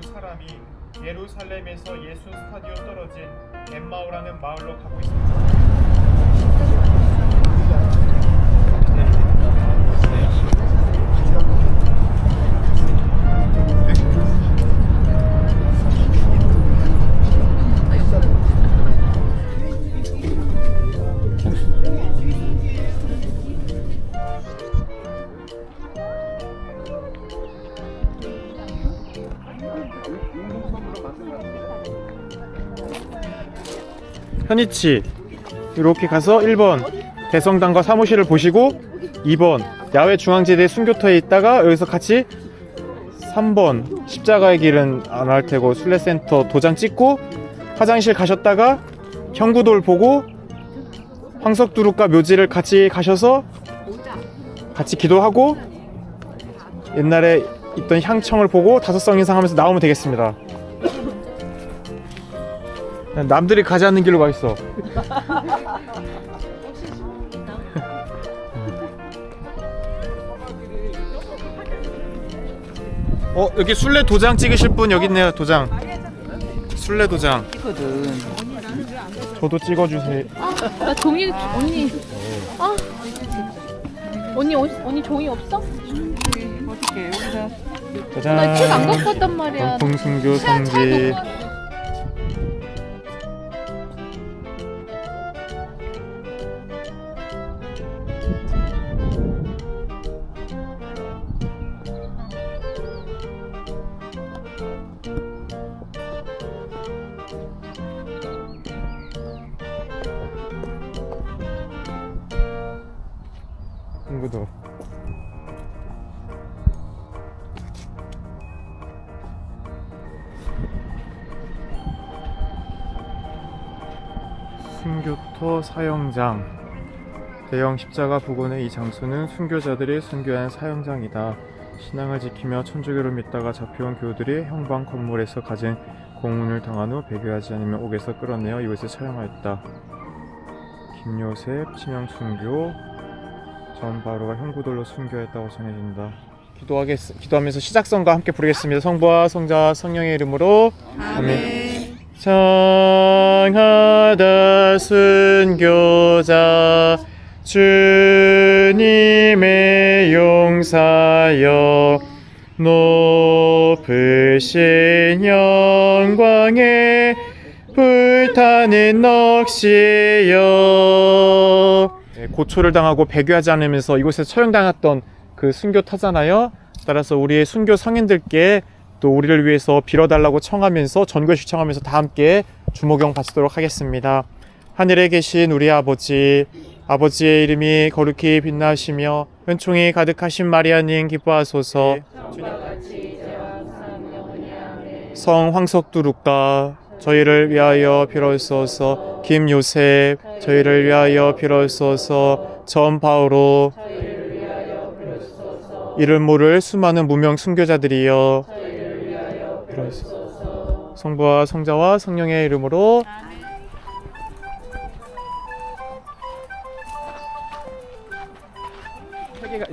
두 사람이 예루살렘에서 예수 스타디오 떨어진 엠마오라는 마을로 가고 있습니다. 현이치 이렇게 가서 1번 대성당과 사무실을 보시고 2번 야외 중앙지대 순교터에 있다가 여기서 같이 3번 십자가의 길은 안 할 테고 순례센터 도장 찍고 화장실 가셨다가 형구돌 보고 황석두루가 묘지를 같이 가셔서 같이 기도하고 옛날에 있던 향청을 보고 다섯 성 인상 하면서 나오면 되겠습니다. 남들이 가지 않는 길로 가 있어. 어 여기 순례 도장 찍으실 분 여기 있네요 도장. 순례 도장. 거든. 저도 찍어주세요. 나 종이 언니. 아. 언니 어- 언니 종이 없어? 어떻게 여기다 짜잔. 나책 안 갖고 왔단 말이야. 동풍순교 차- 차에 성지. 놓고 친 순교토 사형장 대형 십자가 부근의 이 장소는 순교자들이 순교한 사형장이다. 신앙을 지키며 천주교를 믿다가 잡혀온 교우들이 형방 건물에서 가진 공문을 당한 후 배교하지 않으면 옥에서 끌어내어 이곳에 처형하였다. 김요셉 치명순교 전 바로가 형구들로 순교했다고 전해진다. 기도하겠 기도하면서 시작성과 함께 부르겠습니다. 성부와 성자와 성령의 이름으로 아멘. 청하다 순교자 주님의 용사여 높으신 영광에 불타는 넋이여 네, 고초를 당하고 배교하지 않으면서 이곳에 처형당했던 그 순교 타잖아요. 따라서 우리의 순교 성인들께 또 우리를 위해서 빌어달라고 청하면서 전교식 청하면서 다 함께 주목용 바치도록 하겠습니다. 하늘에 계신 우리 아버지, 아버지의 이름이 거룩히 빛나시며 은총이 가득하신 마리아님 기뻐하소서. 성 황석두루가 저희를 위하여 빌어주소서. 김요셉 저희를 위하여 빌어주소서. 전 바오로 이름 모를 수많은 무명 순교자들이여 빌어주소서. 성부와 성자와 성령의 이름으로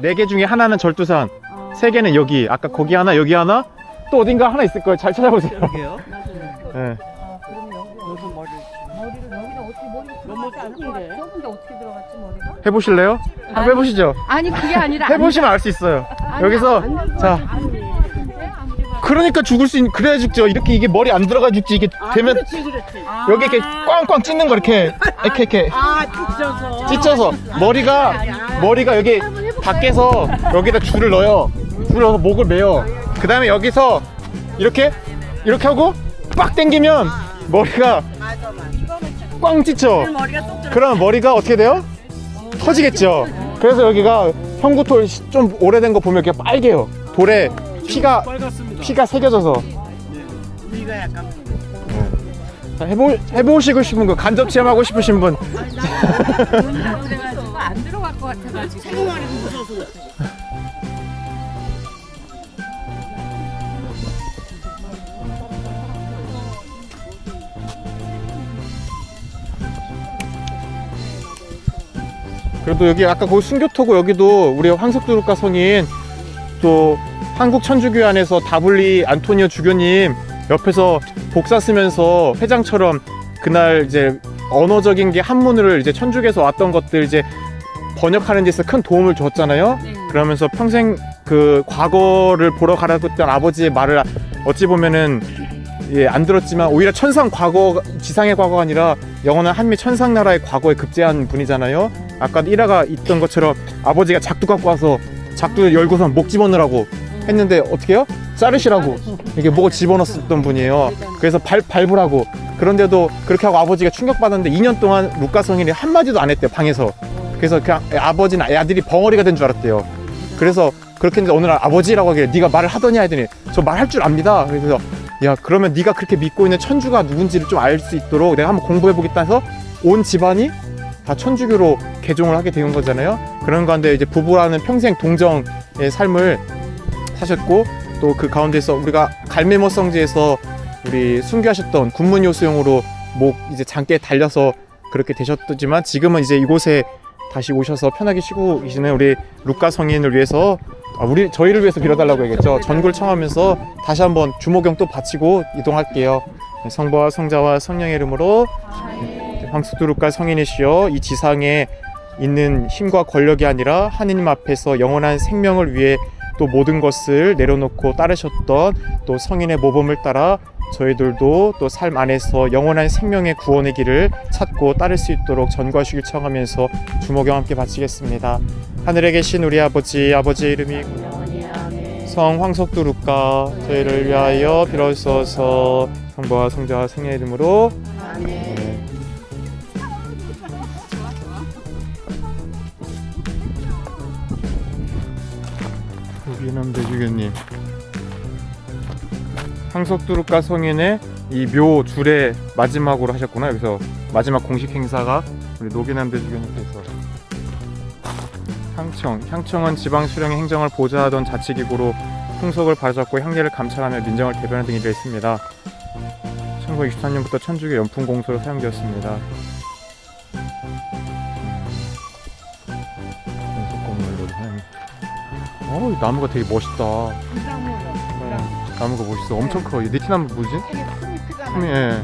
네개 중에 하나는 절두산, 세 개는 여기. 아까 거기 하나, 여기 하나, 또 어딘가 하나 있을 거예요. 잘 찾아보세요. 네. 무슨 머리 머리를 여기다 어떻게 머리 너무 어떻게 들어갔지 머리가? 해보실래요? 한번 해보시죠. 아니 그게 아니라 해보시면 알 수 있어요. 여기서 자, 그러니까 죽을 수 있는 그래야 죽죠. 이렇게 이게 머리 안 들어가 죽지. 이게 되면 그렇지 그렇지 여기 이렇게 꽝꽝 찢는 거 이렇게 이렇게 이렇게 아 찢어서 찢어서 머리가 머리가 여기 밖에서 여기다 줄을 넣어요. 줄을 넣어서 목을 매요. 그 다음에 여기서 이렇게 이렇게 하고 빡 당기면 머리가 맞아 맞아 꽝 찢죠. 머리가 쏙 들어 그러면 머리가 어떻게 돼요? 터지겠죠. 그래서 여기가 형구톨 시- 좀 오래된 거 보면 이렇게 빨개요. 돌에 피가 피가 새겨져서. 우리가 약간 자, 해보 해보시고 싶은 분 간접 체험하고 싶으신 분. 그래가지고 안 들어갈 것 같아가지고 그래도 여기 아까 거기 순교토고 여기도 우리 황석두루가 성인 또 한국 천주교안에서 다블리 안토니오 주교님 옆에서 복사 쓰면서 회장처럼 그날 이제 언어적인 게 한문을 이제 천주교에서 왔던 것들 이제 번역하는 데서 큰 도움을 줬잖아요. 그러면서 평생 그 과거를 보러 가라고 했던 아버지의 말을 어찌 보면은 예, 안 들었지만 오히려 천상 과거 지상의 과거가 아니라 영원한 한미 천상 나라의 과거에 급제한 분이잖아요. 아까 1화가 있던 것처럼 아버지가 작두 갖고 와서 작두 열고선 목 집어넣으라고 했는데 어떻게 해요? 자르시라고. 이게 목을 집어넣었던 분이에요. 그래서 발, 밟으라고. 그런데도 그렇게 하고 아버지가 충격받았는데 2년 동안 루카 성인이 한마디도 안 했대요 방에서. 그래서 그냥 아버지는 아들이 벙어리가 된 줄 알았대요. 그래서 그렇게 했는데 오늘 아버지라고 하길래 네가 말을 하더냐 하더니 저 말할 줄 압니다. 그래서 야 그러면 네가 그렇게 믿고 있는 천주가 누군지를 좀 알 수 있도록 내가 한번 공부해 보겠다 해서 온 집안이 다 천주교로 개종을 하게 된 거잖아요. 그런 가운데 이제 부부라는 평생 동정의 삶을 사셨고 또 그 가운데서 우리가 갈메모 성지에서 우리 순교하셨던 군문 요수용으로 목 이제 장께 달려서 그렇게 되셨지만 지금은 이제 이곳에 다시 오셔서 편하게 쉬고 계시는 우리 루카 성인을 위해서 아, 우리 저희를 위해서 빌어달라고 얘기했죠. 전굴 청하면서 다시 한번 주모경 또 바치고 이동할게요. 네, 성부와 성자와 성령의 이름으로 네, 황수두 루카 성인이시여 이 지상에 있는 힘과 권력이 아니라 하느님 앞에서 영원한 생명을 위해 또 모든 것을 내려놓고 따르셨던 또 성인의 모범을 따라 저희들도 또 삶 안에서 영원한 생명의 구원의 길을 찾고 따를 수 있도록 전과하시길 청하면서 주목경 함께 바치겠습니다. 하늘에 계신 우리 아버지 아버지의 이름이 성 황석두 루카 저희를 위하여 빌어주소서 성부와 성자와 성의 이름으로 황석두루가 성인의 이 묘 줄의 마지막으로 하셨구나 여기서 마지막 공식 행사가 우리 노기남 대 주교님께서 향청 향청은 지방 수령의 행정을 보좌하던 자치기구로 풍속을 바로잡고 향례를 감찰하며 민정을 대변하는 등 일을 했습니다. 1923년부터 천주교 연풍공소로 사용되었습니다. 어, 이 나무가 되게 멋있다. 네, 나무가 멋있어. 엄청 커. 이 느티나무 뭐지? 흠이 예.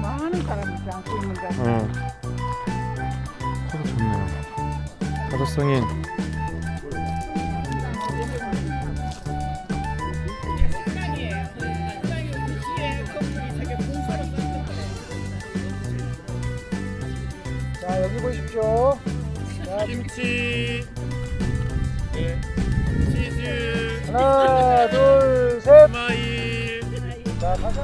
많은 사람이 안고 있는 거 어. 커서 좋네요. 다섯 성인. 자 여기 보십시오 김치. 하나 둘 셋 마일. 자 가자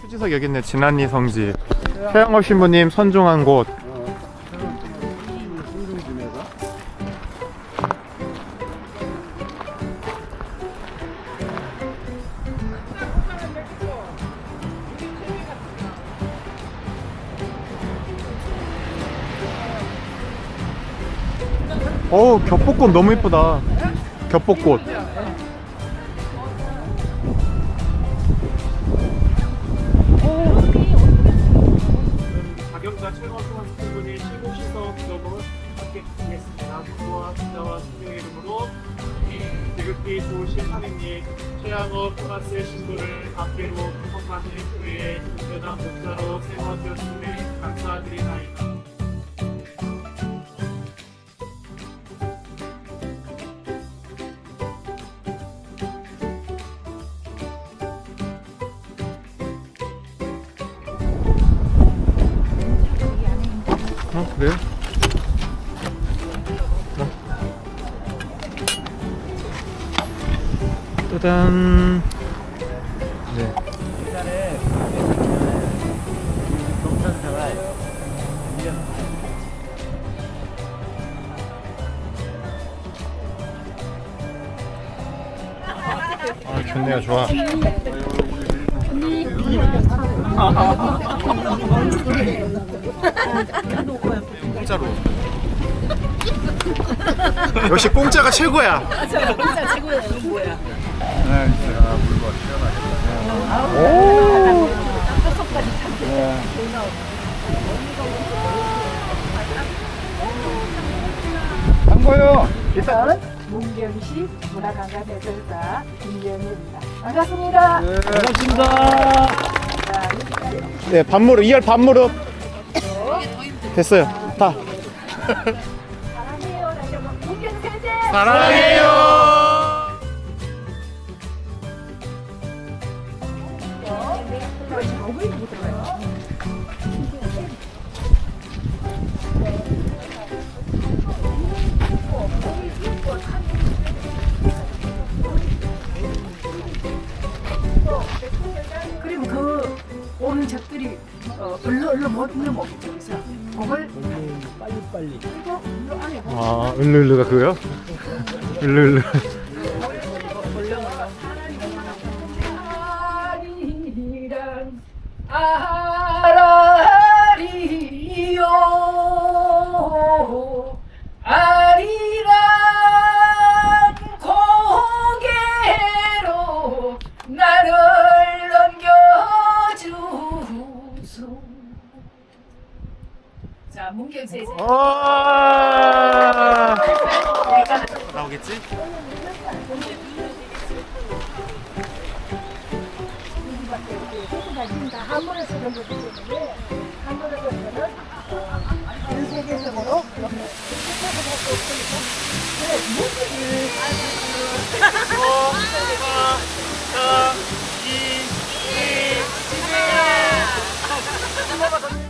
표지석 여기 있네. 진안리 성지. 최영업 신부님 선종한 곳. 겹벚꽃 너무 예쁘다. 겹벚꽃. 토마스의 신부를 앞뒤로 구속하는 그의 연합 목사로 세워주었음에 감사드리나이 짜잔 네. 아 좋네요 좋아 공짜로. 역시 공짜가 최고야. 한 거요. 일단 문경시 문화관광 대설사 김연입니다. 반갑습니다. 반갑습니다. 네 반무릎 2열 반무릎 됐어요. 다. 사랑해요. 그리고 그 오는 적들이 어, 얼른 얼른 못 먹겠죠. 그래서 그걸 빨리. 그리고 이 안에 아 을르을르가 그거요? 을르을르. 아리랑 아라리요 아리랑 고개로 나를 자 문경세 아. 나오겠지? 한번에서 그런 거기 때문에 한번에 보면은 전 세계적으로 그런 거 김동미,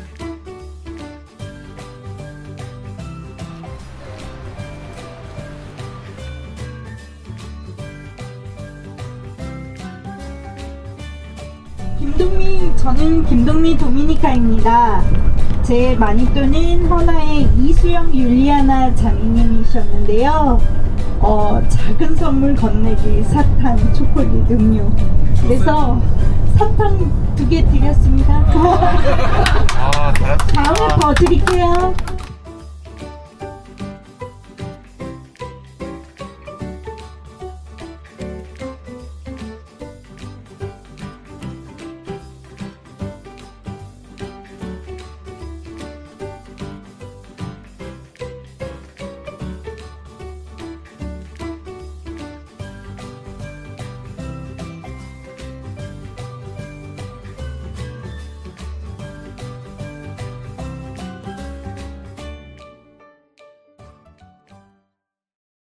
저는 김동미 도미니카입니다. 제 마니또는 헌화의 이수영 율리아나 자매님이셨는데요. 어, 작은 선물 건네기 사탕 초콜릿 음료. 그래서 사탕 두 개 드렸습니다. 아. 다음에 더 드릴게요.